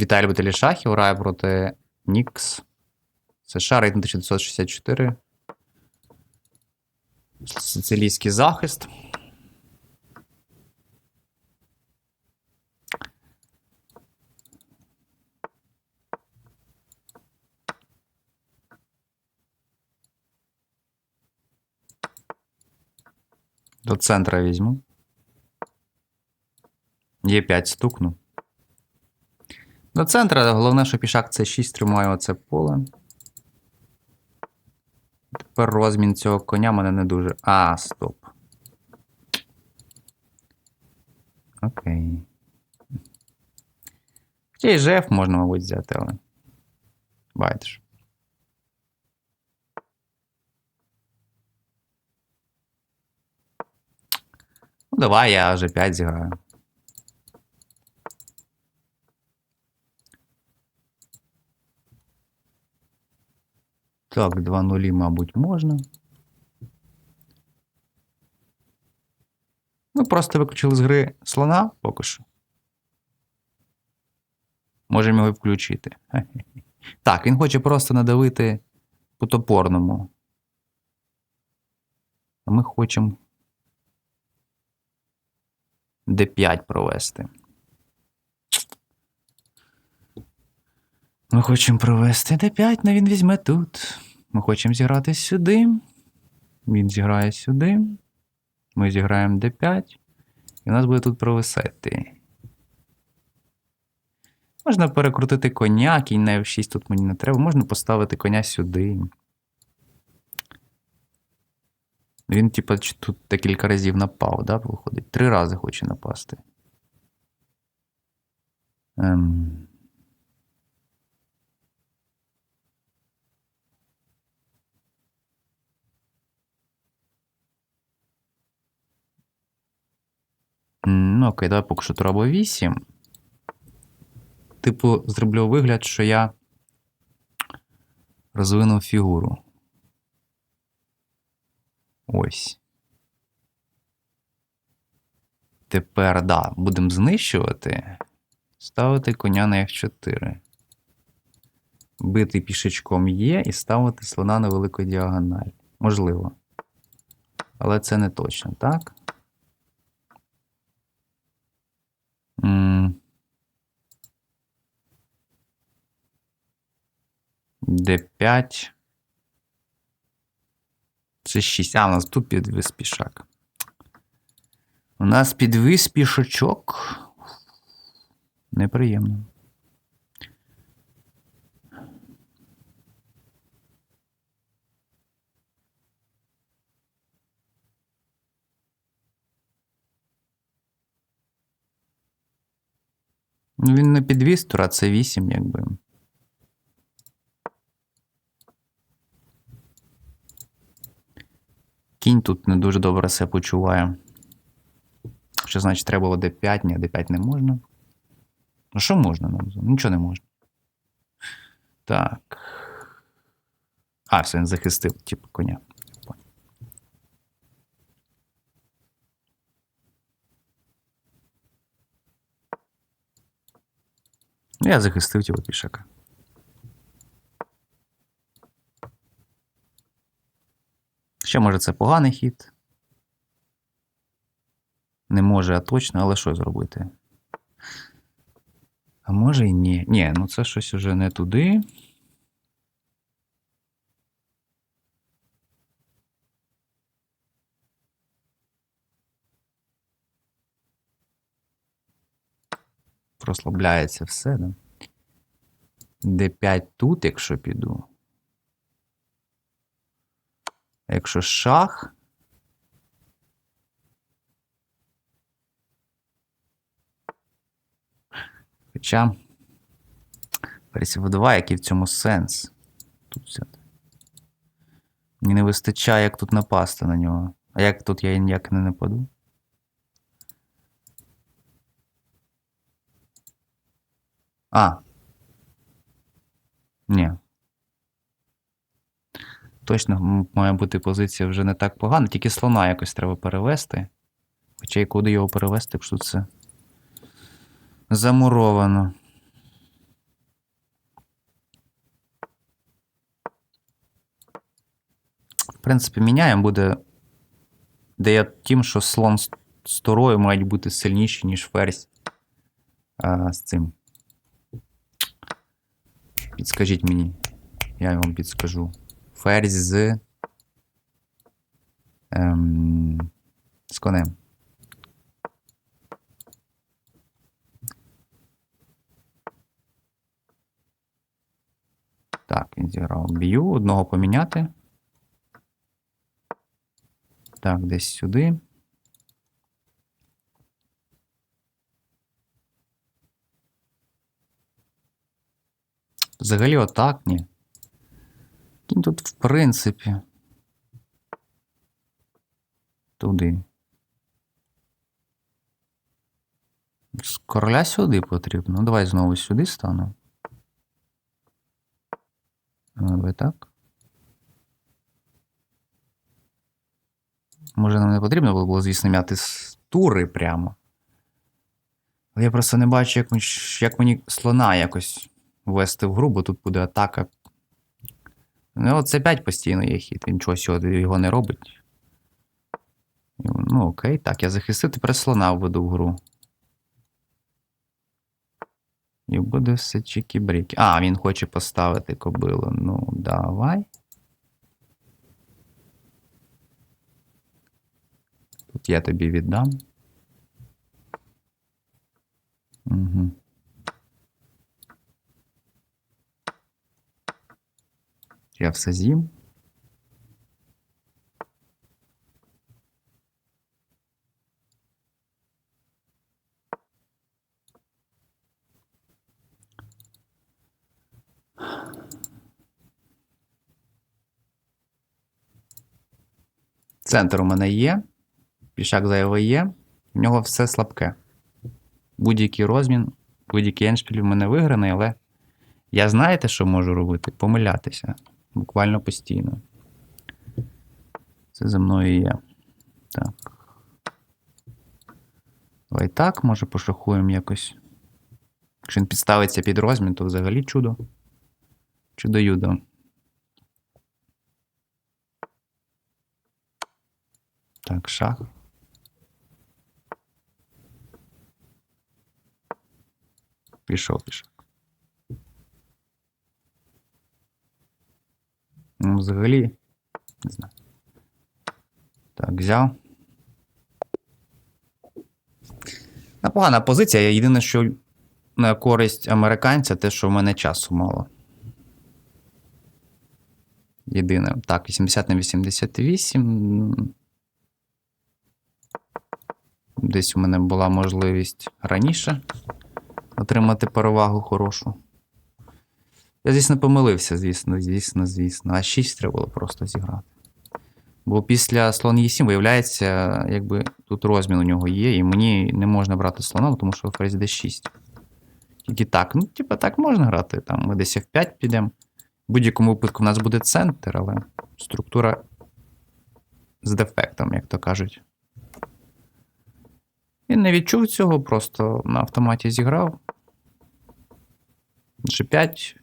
Віталій любителі шахів грає проти Нікс. США рейтинг 1964. Сицилійський захист. До центра візьму. Є 5 стукну. До центра, головне, що пішак це 6 тримає оце поле. Тепер розмін цього коня мене не дуже. А, стоп. Окей. Хоча і ЖФ можна, мабуть, взяти, але. Байдеш. Ну, давай я вже 5 зіграю. Так, два нулі, мабуть, можна. Ми просто виключили з гри слона поки що. Можемо його включити. Так, він хоче просто надавити по топорному. А ми хочемо D5 провести. Ми хочемо провести D5, але він візьме тут. Ми хочемо зіграти сюди. Він зіграє сюди. Ми зіграємо D5. І у нас буде тут провисати. Можна перекрутити коня, кінь на F6 тут мені не треба. Можна поставити коня сюди. Він, типа, тут декілька разів напав, да, виходить? Три рази хоче напасти. Ем... М, Ну, окей, давай поки що турабо 8. Типу, зроблю вигляд, що я розвинув фігуру. Ось. Тепер, да, будемо знищувати. Ставити коня на F4. Бити пішечком є і ставити слона на велику діагональ. Можливо. Але це не точно, так? Д5. Це 6. А, у нас тут підвис пішак. У нас підвис пішочок. Неприємно. Він не підвіз тура, це 8, якби. Кінь тут не дуже добре себе почуває. Що значить треба було D5, ні, D5 не можна. Ну, що можна нам? Нічого не можна. Так. А, все, він захистив, типу, коня. Ну, Я захистив типу пішака. Ще може це поганий хід. Не може, а точно, але що зробити? А може і ні. Ні, ну це щось уже не туди. Прослабляється все, да? D5 тут, якщо піду. Якщо шах. Хоча. Пересів 2, який в цьому сенс? Тут взяти. Мені не вистачає, як тут напасти на нього. А як тут я ніяк не нападу? А. Ні. Точно має бути позиція вже не так погана, тільки слона якось треба перевести. Хоча і куди його перевести, якщо це замуровано. В принципі, міняємо буде. Де я тим, що слон з торою мають бути сильніші, ніж ферзь а, з цим. Підскажіть мені. Я вам підскажу. Ферзь з. Ем, з конем. Так, він зіграв. Б'ю, одного поміняти. Так, десь сюди. Взагалі отак, ні. Тут, в принципі. Туди. З короля сюди потрібно. Ну, давай знову сюди стану. Ну, Давай так. Може, нам не потрібно було, було, звісно, м'яти з тури прямо. Але я просто не бачу, як, як мені слона якось ввести в гру, бо тут буде атака. Ну, це 5 постійно є хід, він чогось його, не робить. Ну, окей, так, я захистив, тепер слона введу в гру. І буде все чікі-бріки. А, він хоче поставити кобилу. Ну, давай. Тут я тобі віддам. Угу. Я все з'їм. Центр у мене є. Пішак зайвий є. В нього все слабке. Будь-який розмін, будь-який еншпіль в мене виграний, але я знаєте, що можу робити? Помилятися. Буквально постійно. Це за мною є. Так. Давай так, може пошахуємо якось. Якщо він підставиться під розмін, то взагалі чудо. Чудо-юдо. Так, шах. Пішов, пішов. Ну, взагалі. Не знаю. Так, взяв. Непогана позиція. Єдине, що на користь американця, те, що в мене часу мало. Єдине. Так, 80 на 88. Десь у мене була можливість раніше отримати перевагу хорошу. Я, звісно, помилився, звісно, звісно, звісно. А 6 треба було просто зіграти. Бо після слон Е7 виявляється, якби тут розмін у нього є, і мені не можна брати слоном, тому що ферзь d6. Тільки так. Ну, типа, так можна грати. Там ми десь F5 підемо. В будь-якому випадку в нас буде центр, але структура з дефектом, як то кажуть. Він не відчув цього, просто на автоматі зіграв. G5.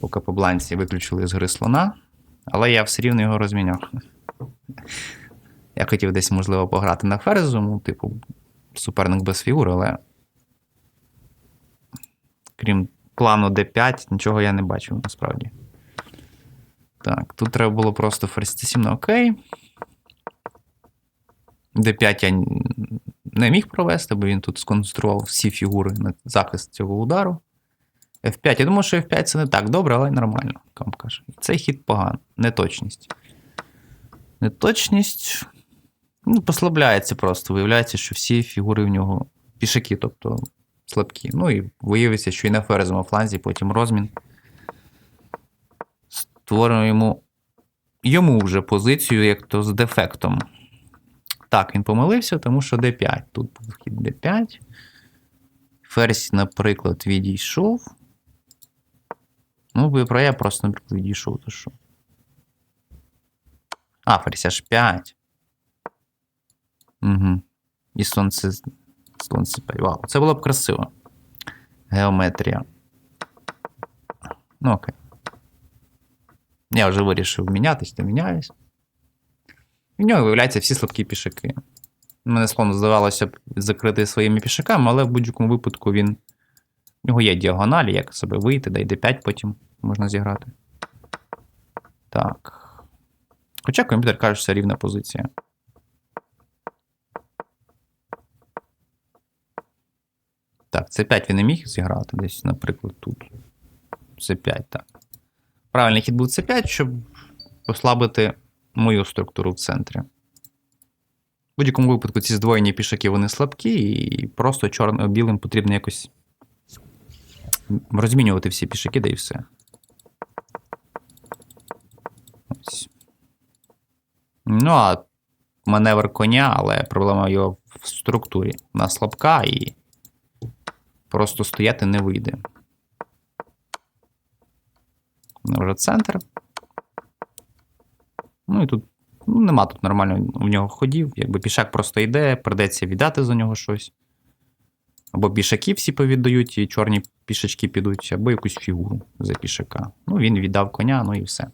По бланці виключили з гри слона, але я все рівно його розміняв. Я хотів десь, можливо, пограти на ферзу, ну, типу, суперник без фігури, але. Крім плану D5, нічого я не бачив насправді. Так, тут треба було просто ферзь C7 на окей. D5 я не міг провести, бо він тут сконцентрував всі фігури на захист цього удару. F5. Я думаю, що F5 це не так добре, але нормально, як вам каже. Цей хід поганий. Неточність. Неточність. Ну, послабляється просто. Виявляється, що всі фігури в нього пішаки, тобто слабкі. Ну і виявиться, що і на ферзовому фланзі, потім розмін. Створено йому йому вже позицію, як то з дефектом. Так, він помилився, тому що d5. Тут був хід d5. Ферзь, наприклад, відійшов. Ну, ви про я просто, наприклад, відійшов, то що. А, ферзь h5. Угу. І сонце. Сонце. Вау. Це було б красиво. Геометрія. Ну, окей. Я вже вирішив мінятись, то міняюсь. В нього виявляються всі слабкі пішаки. Мене словно здавалося б закрити своїми пішаками, але в будь-якому випадку він. В нього є діагоналі, як себе вийти, да й d5 потім можна зіграти. Так. Хоча комп'ютер каже, що це рівна позиція. Так, c5 він не міг зіграти десь, наприклад, тут. c5, так. Правильний хід був c5, щоб послабити мою структуру в центрі. В будь-якому випадку ці здвоєні пішаки вони слабкі, і просто чорно-білим потрібно якось розмінювати всі пішаки, да і все. Ось. Ну, а маневр коня, але проблема його в структурі. Вона слабка і просто стояти не вийде. Вже центр. Ну і тут ну, нема тут нормально в нього ходів. Якби пішак просто йде, придеться віддати за нього щось. Або пішаки всі повіддають, і чорні пішачки підуть, або якусь фігуру за пішака. Ну, він віддав коня, ну і все.